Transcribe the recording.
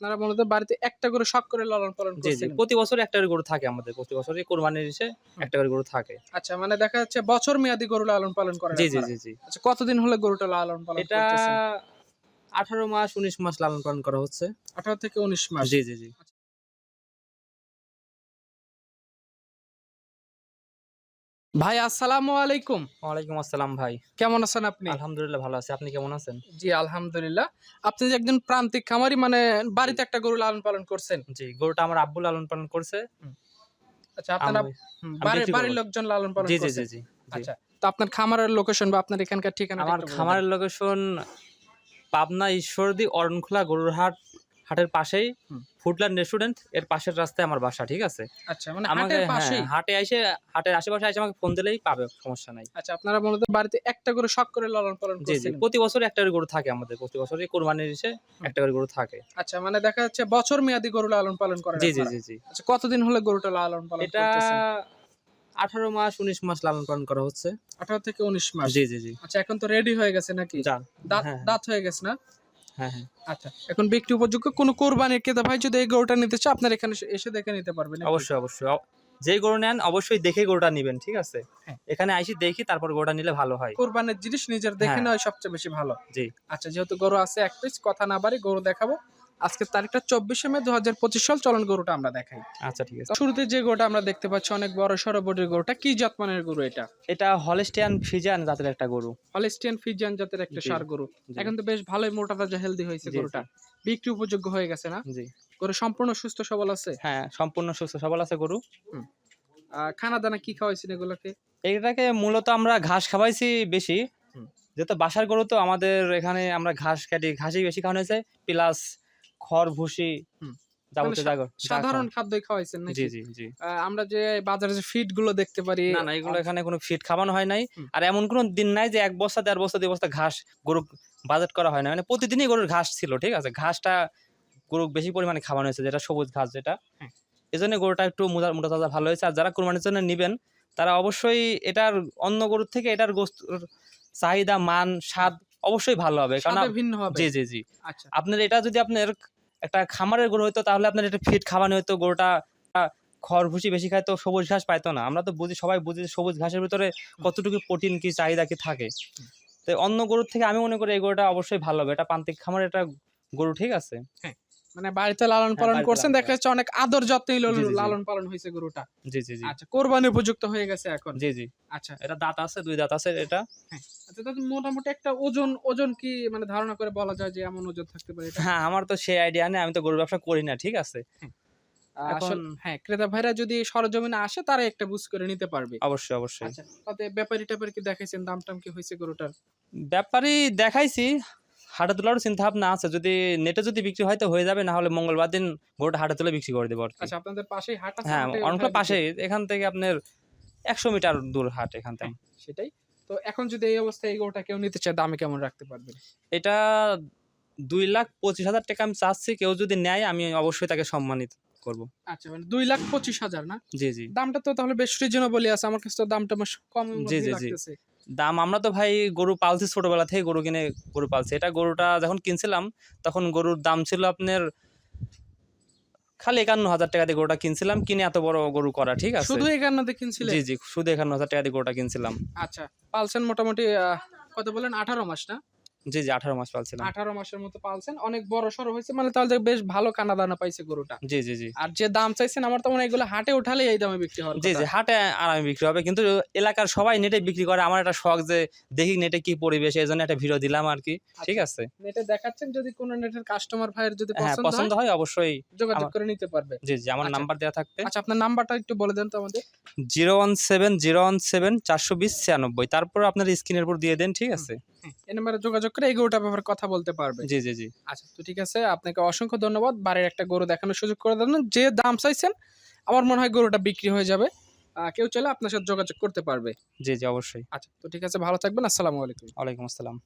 আপনারা মূলত বাড়িতে একটা করে শখ করে লালন পালন করছেন? প্রতি বছর একটা করে গরু থাকে আমাদের প্রতি বছরই কোরবানির এসে একটা করে গরু থাকে। আচ্ছা মানে দেখা যাচ্ছে বছর মেয়াদি গরু লালন পালন করা জি জি। জি জি। আচ্ছা কতদিন হলে গরুটা লালন পালন এটা আঠারো মাস উনিশ মাস লালন পালন করা হচ্ছে। আঠারো থেকে উনিশ মাস। জি জি জি। ভাই আসসালামু আলাইকুম। ওয়ালাইকুম আসসালাম ভাই। কেমন আছেন আপনি? আলহামদুলিল্লাহ ভালো আছি। আপনি কেমন আছেন? জি আলহামদুলিল্লাহ। আপনি যে একজন প্রান্তিক খামারি মানে বাড়িতে একটা গরু লালন পালন করছেন। জি গরুটা আমার আব্বু লালন পালন করছে। আচ্ছা আপনারা বাড়ির। লোকজন লালন পালন জি জি জি। আচ্ছা তো আপনার খামারের লোকেশন বা আপনার এখানকার ঠিকানা আমার খামারের লোকেশন পাবনা ঈশ্বরদী অরণখোলা গরুর হাট হাটের পাশেই। ফুডল্যান্ড রেস্টুরেন্টের পাশের রাস্তায় আমার বাসা ঠিক আছে? আচ্ছা মানে আমাকে হ্যাঁ, হাটে এসে হাটের আশেপাশে এসে আমাকে ফোন দিলেই পাবে সমস্যা নাই। আচ্ছা আপনারা মূলত বাড়িতে একটা করে শখ করে লালন পালন করছেন প্রতি বছর একটা করে গরু থাকে আমাদের প্রতি বছরই কোরবানির এসে একটা করে গরু থাকে। আচ্ছা মানে দেখা যাচ্ছে বছর মেয়াদি গরু লালন পালন করেন জি জি জি জি। আচ্ছা কতদিন হলো গরুটা লালন পালন এটা আঠারো মাস উনিশ মাস লালন পালন করা হচ্ছে। আঠারো থেকে উনিশ মাস? জি জি জি। আচ্ছা এখন তো রেডি হয়ে গেছে নাকি? দাঁত হ্যাঁ, দাঁত হয়ে গেছে না? হ্যাঁ হ্যাঁ। আচ্ছা এখন ব্যক্তি উপযোগ্য কোনো কোরবানির ক্রেতা ভাই যদি এই গরুটা নিতে চায় আপনার এখানে এসে- দেখে নিতে পারবেন অবশ্যই অবশ্যই। যে যেই গরু নেন অবশ্যই দেখে গরুটা নিবেন ঠিক আছে? হ্যাঁ। এখানে আইসি দেখি তারপর গরুটা নিলে ভালো হয়। কোরবানির জিনিস নিজের দেখে। নেওয়া সবচেয়ে বেশি ভালো। জি। আচ্ছা যেহেতু গরু আছে এক পিস কথা না বাড়ি গরু দেখাবো। আজকের তারিখটা চব্বিশে মে দু হাজার পঁচিশ সাল চলন গরুটা আমরা দেখাই। আচ্ছা ঠিক আছে। শুরুতে যে গরুটা আমরা দেখতে পাচ্ছি অনেক বড় সড়ো বডির গরুটা কি জাতমানের গরু এটা? এটা হলস্টিয়ান ফিজিয়ান জাতের একটা গরু। হলিস্টিয়ান ফিজিয়ান জাতের একটা সার গরু। এখন তো বেশ ভালোই মোটা তাজা হেলদি হয়েছে গরুটা। বিক্রি উপযোগ্য হয়ে গেছে না? জি। গরু সম্পূর্ণ সুস্থ সবল আছে? হ্যাঁ সম্পূর্ণ সুস্থ সবল আছে গরু। খানা দানা কি খাওয়াইছেন এগুলোকে? এটাকে মূলত আমরা ঘাস খাওয়াইছি বেশি। যেহেতু বাসার গরু তো আমাদের এখানে আমরা ঘাস কাটি ঘাসই বেশি খাওয়ানো হয়েছে প্লাস খড় ভুসি যাবতীয় জাগর সাধারণ খাদ্যই খাওয়াইছেন জি জি জি। আমরা যে বাজারে যে ফিডগুলো দেখতে পারি না না এগুলো এখানে কোনো খাওয়ানো হয় নাই। আর এমন কোনো দিন নাই যে এক বস্তা দেড় বস্তা দুই বস্তা ঘাস গরু বাজেট করা হয় না মানে প্রতিদিনই গরুর ঘাস ছিল ঠিক আছে? ঘাসটা গরু বেশি পরিমাণে খাওয়ানো হয়েছে যেটা সবুজ ঘাস যেটা। এই জন্য গরুটা একটু মোটা তাজা ভালো হয়েছে। আর যারা কোরবানির জন্য নেবেন তারা অবশ্যই এটার অন্য গরুর থেকে এটার গোস্তুর চাহিদা মান স্বাদ অবশ্যই ভালো হবে। কারণ ভিন্ন হবে। জি জি জি। আচ্ছা। আপনার এটা যদি আপনার একটা খামারের গরু হইতো তাহলে আপনার এটা ফিট খাওয়ানো হতো গরুটা খড় ভুসি বেশি খাইতো সবুজ ঘাস পাইতো না। আমরা তো বুঝি সবাই বুঝি সবুজ ঘাসের ভিতরে কতটুকু প্রোটিন কি চাহিদা কি থাকে। তো অন্য গরুর থেকে আমি মনে করি এই গরুটা অবশ্যই ভালো হবে। এটা প্রান্তিক খামারের এটা গরু ঠিক আছে। মানে বাড়িতে লালন হ্যাঁ, পালন করছেন দেখা যাচ্ছে অনেক আদর যত্নে। লালন পালন হয়েছে গরুটা। জি জি জি। আচ্ছা কোরবানি উপযুক্ত হয়ে গেছে এখন? জি জি। আচ্ছা। এটা দাঁত আছে দুই দাঁত আছে এটা। আচ্ছা তাহলে মোটামুটি একটা ওজন ওজন কি মানে ধারণা করে বলা যায় যে এমন ওজন থাকতে পারে? হ্যাঁ আমার তো সেই আইডিয়া নেই আমি তো গরুর ব্যবসা করি না ঠিক আছে? এখন- হ্যাঁ ক্রেতা ভাইরা যদি সরজমিনে আসে তারা একটা বুঝ করে নিতে পারবে। অবশ্যই অবশ্যই। আচ্ছা তাতে ব্যাপারী ট্যাপারি কি দেখাইছেন দাম টাম কি হয়েছে গরুটার? ব্যাপারই দেখাইছি হাটে তোলারও চিন্তা ভাবনা আছে। যদি নেটে যদি বিক্রি হয় তো হয়ে যাবে না হলে মঙ্গলবার দিন গরুটা হাটে তুলে বিক্রি করে দেবো আচ্ছা আপনাদের পাশেই হাট আছে হ্যাঁ অনেকটা পাশে এখান থেকে আপনার একশো মিটার দূর হাট এখান থেকে। সেটাই। তো এখন যদি এই অবস্থায় এই গরুটা কেউ নিতে চায় দামে কেমন রাখতে পারবেন? এটা দুই লাখ পঁচিশ হাজার টাকা আমি চাচ্ছি কেউ যদি নেয় আমি অবশ্যই তাকে সম্মানিত করব। আচ্ছা মানে দুই লাখ পঁচিশ হাজার না? জি জি। দামটা তো তাহলে বেশ রিজনেবলই আছে। আমার কাছে তো দামটা কম জি, জি, জি। দাম আমরা তো ভাই গরু পালছি ছোটবেলা থেকে গরু কিনে গরু পালছি। এটা গরুটা যখন কিনছিলাম তখন গরুর দাম ছিল আপনার খালি একান্ন হাজার টাকা দিয়ে গরুটা কিনছিলাম কিনে এত বড় গরু করা ঠিক আছে? শুধু একান্নতে কিনছিলেন? জি জি শুধু একান্ন হাজার টাকা দিয়ে গরুটা কিনছিলাম। আচ্ছা পালছেন মোটামুটি কত বলেন? আঠারো মাস না? জি জি আঠারো মাস পালছিলাম। আঠারো মাসের মতো পালছেন অনেক বড় সড়ো হয়েছে মানে তাহলে বেশ ভালো কানা দানা পাইছে গরুটা। জি জি জি। আর যে দাম চাইছেন আমার তো মনে এগুলো হাটে উঠালে এই দামে বিক্রি হওয়ার জি জি হাটে আরামে বিক্রি হবে কিন্তু এলাকার সবাই নেটে বিক্রি করে আমার একটা শখ যে দেখি নেটে কি পরিবেশ এই জন্য একটা ভিডিও দিলাম আর কি। ঠিক আছে? নেটে দেখাচ্ছেন যদি কোনো নেটের কাস্টমার ভাইয়ের যদি হ্যাঁ পছন্দ হয় অবশ্যই যোগাযোগ করে নিতে পারবে। জি জি আমার আচ্ছা। নাম্বার দেওয়া থাকবে। আচ্ছা আপনার নাম্বারটা একটু বলে দেন তো আমাদের। Zero one seven zero one seven চারশো বিশ ছিয়ানব্বই। তারপর আপনার স্ক্রিনের উপর দিয়ে দেন ঠিক আছে? এই নাম্বারে যোগাযোগ করে এই গরুটার ব্যাপারে কথা বলতে পারবে জি জি জি। আচ্ছা তো ঠিক আছে আপনাকে অসংখ্য ধন্যবাদ। বাড়ির একটা গরু দেখানোর সুযোগ করে দেন যে দাম চাইছেন আমার মনে হয় গরুটা বিক্রি হয়ে যাবে। কেউ চাইলে আপনার সাথে যোগাযোগ করতে পারবে। জি জি অবশ্যই। আচ্ছা তো ঠিক আছে ভালো থাকবেন। আসসালামু আলাইকুম। ওয়ালাইকুম আসসালাম।